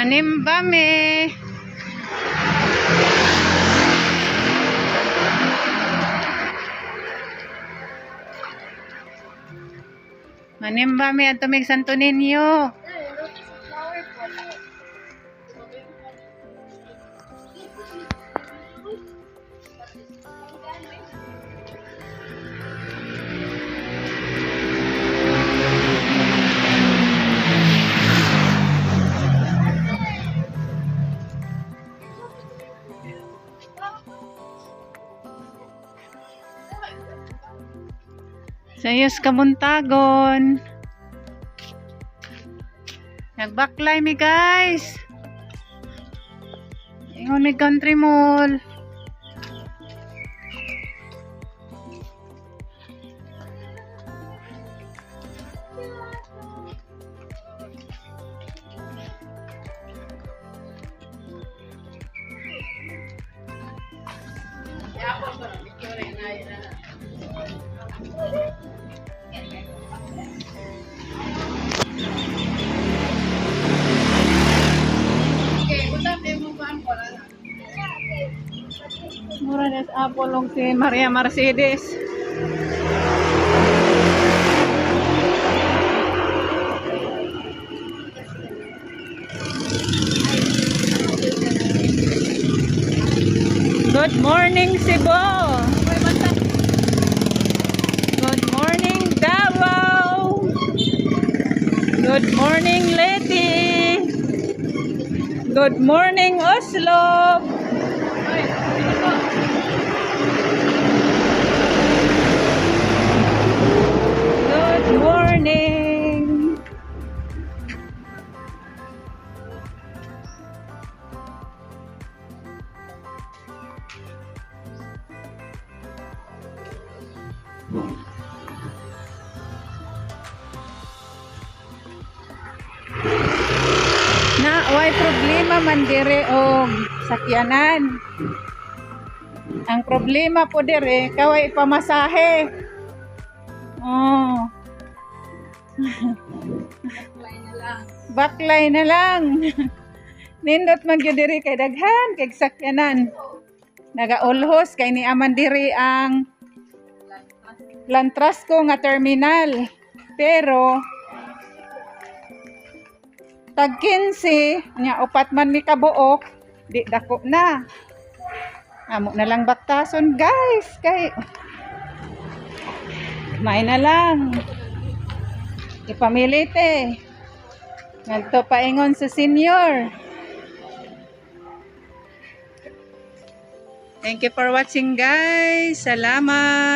Manimbame. Manimbame at tumig Santo Niño. Sayos kamuntagon. Nagbaklay mi guys. Ingon mi country mall. Apolong si Maria Mercedes. Good morning, Cebu. Good morning, Davao. Good morning, Leti. Good morning, Oslo. Na, way problema man dire og sakyanan. Ang problema po dire, kaway pamasahe. Oh. Baklay na lang. Nindot man gyud diri kay daghan kay sakyanan. Nagaulhos kay ni aman diri ang Lantrasco nga terminal. Pero tag 15 nya upat man mi kabuok di dako na. Amo na lang baktason guys kay Kumain na lang. Ipamilit eh. Nagto paingon sa senior. Thank you for watching guys. Salamat.